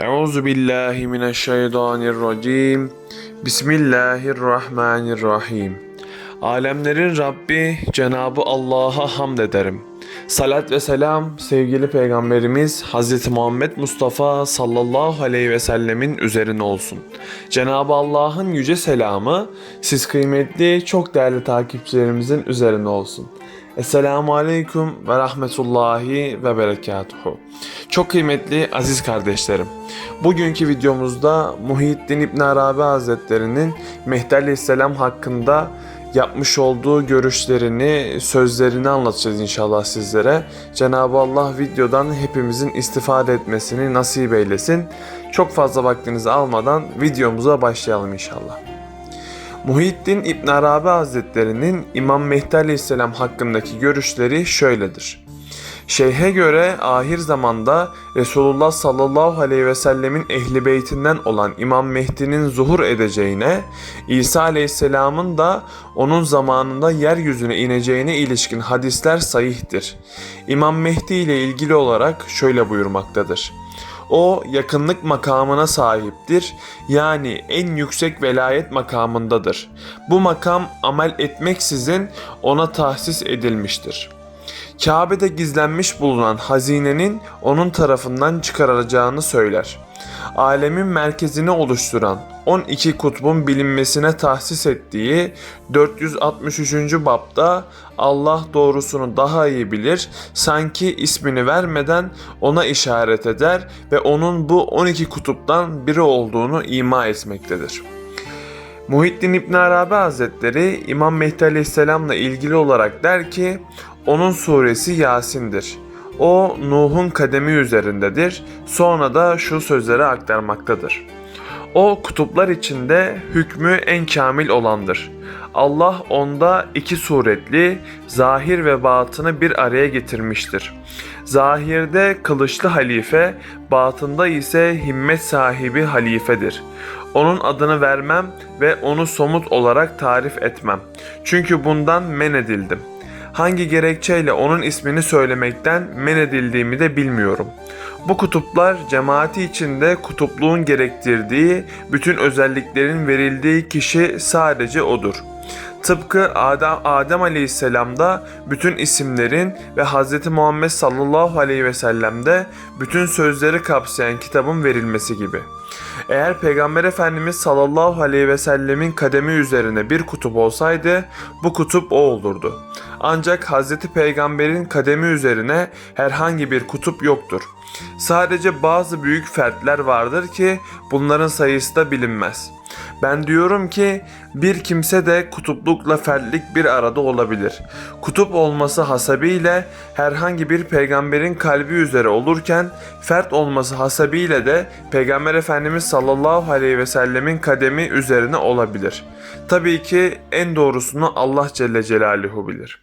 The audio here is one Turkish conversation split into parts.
Euzu billahi mineşşeytanirracim. Bismillahirrahmanirrahim. Alemlerin Rabbi Cenabı Allah'a hamd ederim. Salat ve selam sevgili peygamberimiz Hz. Muhammed Mustafa sallallahu aleyhi ve sellemin üzerine olsun. Cenabı Allah'ın yüce selamı siz kıymetli çok değerli takipçilerimizin üzerine olsun. Esselamu Aleyküm ve Rahmetullahi ve Berekatuhu. Çok kıymetli aziz kardeşlerim. Bugünkü videomuzda Muhyiddin İbn Arabi Hazretleri'nin Mehdi Aleyhisselam hakkında yapmış olduğu görüşlerini, sözlerini anlatacağız inşallah sizlere. Cenab-ı Allah videodan hepimizin istifade etmesini nasip eylesin. Çok fazla vaktinizi almadan videomuza başlayalım inşallah. Muhyiddin İbn Arabi Hazretleri'nin İmam Mehdi Aleyhisselam hakkındaki görüşleri şöyledir. Şeyhe göre ahir zamanda Resulullah sallallahu aleyhi ve sellemin ehli beytinden olan İmam Mehdi'nin zuhur edeceğine, İsa aleyhisselamın da onun zamanında yeryüzüne ineceğine ilişkin hadisler sahihtir. İmam Mehdi ile ilgili olarak şöyle buyurmaktadır. O yakınlık makamına sahiptir. Yani en yüksek velayet makamındadır. Bu makam amel etmeksizin ona tahsis edilmiştir. Kabe'de gizlenmiş bulunan hazinenin onun tarafından çıkarılacağını söyler. Alemin merkezini oluşturan 12 kutbun bilinmesine tahsis ettiği 463. bapta Allah doğrusunu daha iyi bilir, sanki ismini vermeden ona işaret eder ve onun bu 12 kutuptan biri olduğunu ima etmektedir. Muhittin İbn Arabi Hazretleri İmam Mehdi Aleyhisselam'la ilgili olarak der ki onun suresi Yasin'dir. O Nuh'un kademi üzerindedir. Sonra da şu sözleri aktarmaktadır. O kutuplar içinde hükmü en kamil olandır. Allah onda iki suretli, zahir ve batını bir araya getirmiştir. Zahirde kılıçlı halife, batında ise himmet sahibi halifedir. Onun adını vermem ve onu somut olarak tarif etmem. Çünkü bundan men edildim. Hangi gerekçeyle onun ismini söylemekten men edildiğimi de bilmiyorum. Bu kutuplar cemaati içinde kutupluğun gerektirdiği bütün özelliklerin verildiği kişi sadece odur. Tıpkı Adem, Adem Aleyhisselam'da bütün isimlerin ve Hz. Muhammed sallallahu aleyhi ve sellem'de bütün sözleri kapsayan kitabın verilmesi gibi. Eğer Peygamber Efendimiz sallallahu aleyhi ve sellemin kademi üzerine bir kutup olsaydı bu kutup o olurdu. Ancak Hz. Peygamber'in kademi üzerine herhangi bir kutup yoktur. Sadece bazı büyük fertler vardır ki bunların sayısı da bilinmez. Ben diyorum ki bir kimse de kutuplukla fertlik bir arada olabilir. Kutup olması hasebiyle herhangi bir peygamberin kalbi üzere olurken fert olması hasebiyle de Peygamber Efendimiz sallallahu aleyhi ve sellemin kademi üzerine olabilir. Tabii ki en doğrusunu Allah Celle Celaluhu bilir.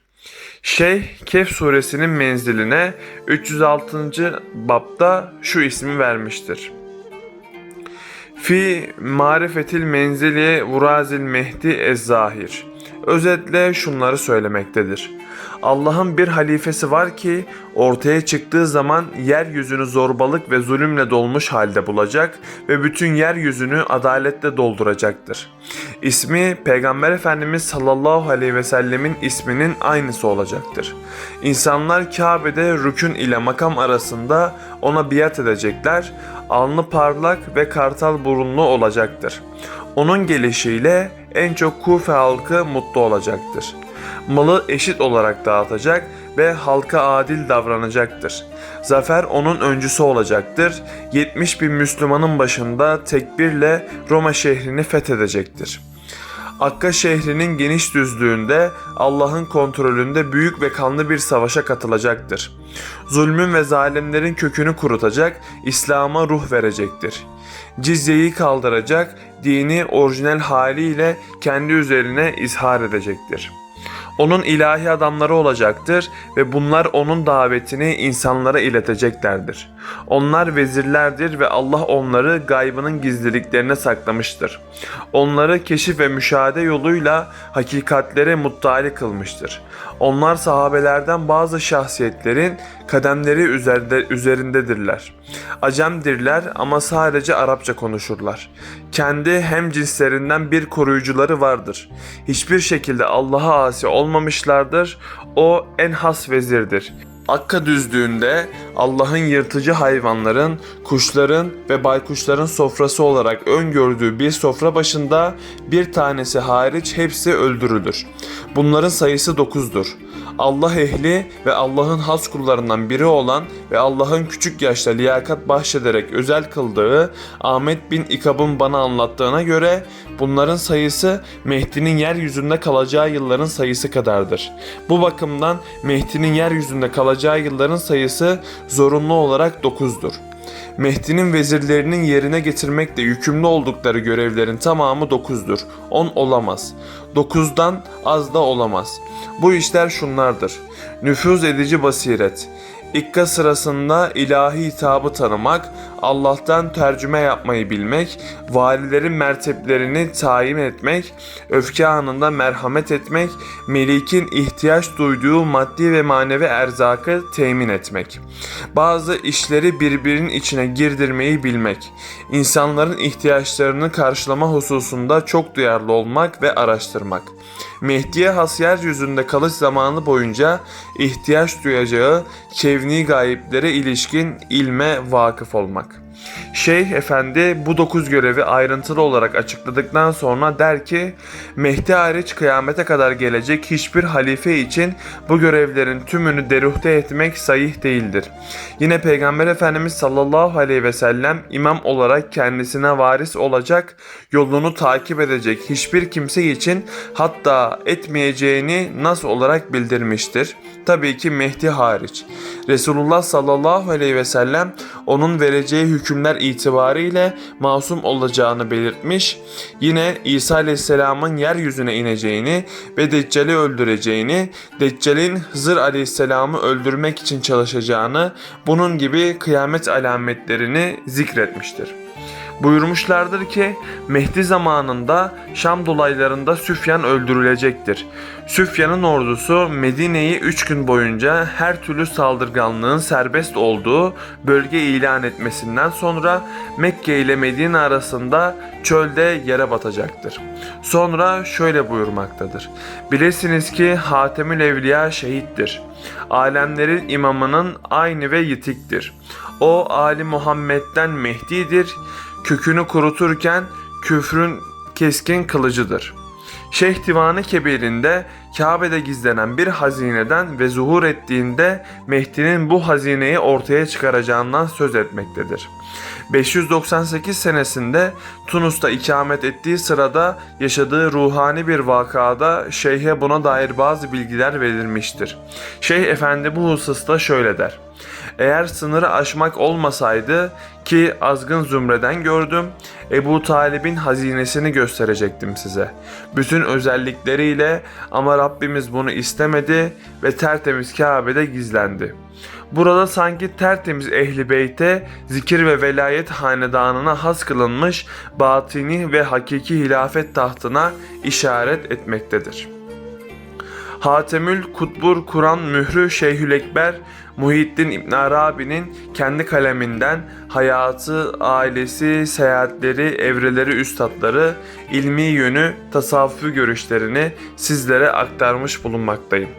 Şeyh Kehf suresinin menziline 306. bapta şu ismi vermiştir. Fi marifetil menzili vurazil mehdi ez-zahir. Özetle şunları söylemektedir. Allah'ın bir halifesi var ki ortaya çıktığı zaman yeryüzünü zorbalık ve zulümle dolmuş halde bulacak ve bütün yeryüzünü adaletle dolduracaktır. İsmi Peygamber Efendimiz sallallahu aleyhi ve sellemin isminin aynısı olacaktır. İnsanlar Kabe'de rükün ile makam arasında ona biat edecekler, alnı parlak ve kartal burunlu olacaktır. Onun gelişiyle en çok Kufe halkı mutlu olacaktır. Malı eşit olarak dağıtacak ve halka adil davranacaktır. Zafer onun öncüsü olacaktır. 70 bin Müslümanın başında tekbirle Roma şehrini fethedecektir. Akka şehrinin geniş düzlüğünde Allah'ın kontrolünde büyük ve kanlı bir savaşa katılacaktır. Zulmün ve zalimlerin kökünü kurutacak, İslam'a ruh verecektir. Cizyeyi kaldıracak, dini orijinal haliyle kendi üzerine izhar edecektir.'' Onun ilahi adamları olacaktır ve bunlar onun davetini insanlara ileteceklerdir. Onlar vezirlerdir ve Allah onları gaybının gizliliklerine saklamıştır. Onları keşif ve müşahede yoluyla hakikatlere muttali kılmıştır. Onlar sahabelerden bazı şahsiyetlerin kademleri üzerinde, üzerindedirler. Acemdirler ama sadece Arapça konuşurlar. Kendi hem cinslerinden bir koruyucuları vardır. Hiçbir şekilde Allah'a asi olmamışlardır. O en has vezirdir. Akka düzlüğünde Allah'ın yırtıcı hayvanların, kuşların ve baykuşların sofrası olarak öngördüğü bir sofra başında bir tanesi hariç hepsi öldürülür. Bunların sayısı dokuzdur. Allah ehli ve Allah'ın has kullarından biri olan ve Allah'ın küçük yaşta liyakat bahşederek özel kıldığı Ahmet bin İkab'ın bana anlattığına göre bunların sayısı Mehdi'nin yeryüzünde kalacağı yılların sayısı kadardır. Bu bakımdan Mehdi'nin yeryüzünde kalacağı yılların sayısı zorunlu olarak 9'dur. Mehdi'nin vezirlerinin yerine getirmekle yükümlü oldukları görevlerin tamamı 9'dur. 10 olamaz. 9'dan az da olamaz. Bu işler şunlardır. Nüfuz edici basiret, İkka sırasında ilahi hitabı tanımak, Allah'tan tercüme yapmayı bilmek, valilerin merteplerini tayin etmek, öfke anında merhamet etmek, melikin ihtiyaç duyduğu maddi ve manevi erzakı temin etmek. Bazı işleri birbirinin içine girdirmeyi bilmek, insanların ihtiyaçlarını karşılama hususunda çok duyarlı olmak ve araştırmak. Mehdi'ye has yeryüzünde kalış zamanı boyunca ihtiyaç duyacağı kevni gayiplere ilişkin ilme vakıf olmak. так. Şeyh Efendi bu dokuz görevi ayrıntılı olarak açıkladıktan sonra der ki Mehdi hariç kıyamete kadar gelecek hiçbir halife için bu görevlerin tümünü deruhte etmek sahih değildir. Yine Peygamber Efendimiz sallallahu aleyhi ve sellem imam olarak kendisine varis olacak, yolunu takip edecek hiçbir kimse için hatta etmeyeceğini nas olarak bildirmiştir. Tabii ki Mehdi hariç. Resulullah sallallahu aleyhi ve sellem onun vereceği hükümler itibariyle masum olacağını belirtmiş. Yine İsa aleyhisselamın yeryüzüne ineceğini ve Deccal'i öldüreceğini, Deccal'in Hızır aleyhisselamı öldürmek için çalışacağını, bunun gibi kıyamet alametlerini zikretmiştir. Buyurmuşlardır ki Mehdi zamanında Şam dolaylarında Süfyan öldürülecektir. Süfyan'ın ordusu Medine'yi 3 gün boyunca her türlü saldırganlığın serbest olduğu bölge ilan etmesinden sonra Mekke ile Medine arasında çölde yere batacaktır. Sonra şöyle buyurmaktadır. Bilesiniz ki Hatemül Evliya şehittir. Alemlerin imamının aynı ve yitiktir. O Ali Muhammed'den Mehdi'dir kökünü kuruturken küfrün keskin kılıcıdır. Şeyh Divanı Kebir'inde Kabe'de gizlenen bir hazineden ve zuhur ettiğinde Mehdi'nin bu hazineyi ortaya çıkaracağından söz etmektedir. 598 senesinde Tunus'ta ikamet ettiği sırada yaşadığı ruhani bir vakada şeyhe buna dair bazı bilgiler verilmiştir. Şeyh Efendi bu hususta şöyle der. Eğer sınırı aşmak olmasaydı ki azgın zümreden gördüm, Ebu Talib'in hazinesini gösterecektim size. Bütün özellikleriyle ama Rabbimiz bunu istemedi ve tertemiz Kabe'de gizlendi. Burada sanki tertemiz ehli beyte, zikir ve velayet hanedanına has kılınmış batini ve hakiki hilafet tahtına işaret etmektedir.'' Hatemül Kutbur Kur'an mührü Şeyhülekber Muhittin İbn Arabi'nin kendi kaleminden hayatı, ailesi, seyahatleri, evreleri, üstadları, ilmi yönü, tasavvufi görüşlerini sizlere aktarmış bulunmaktayım.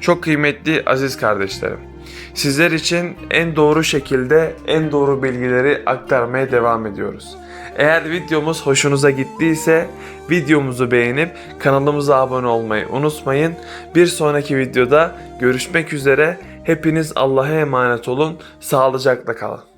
Çok kıymetli aziz kardeşlerim. Sizler için en doğru şekilde en doğru bilgileri aktarmaya devam ediyoruz. Eğer videomuz hoşunuza gittiyse videomuzu beğenip kanalımıza abone olmayı unutmayın. Bir sonraki videoda görüşmek üzere. Hepiniz Allah'a emanet olun. Sağlıcakla kalın.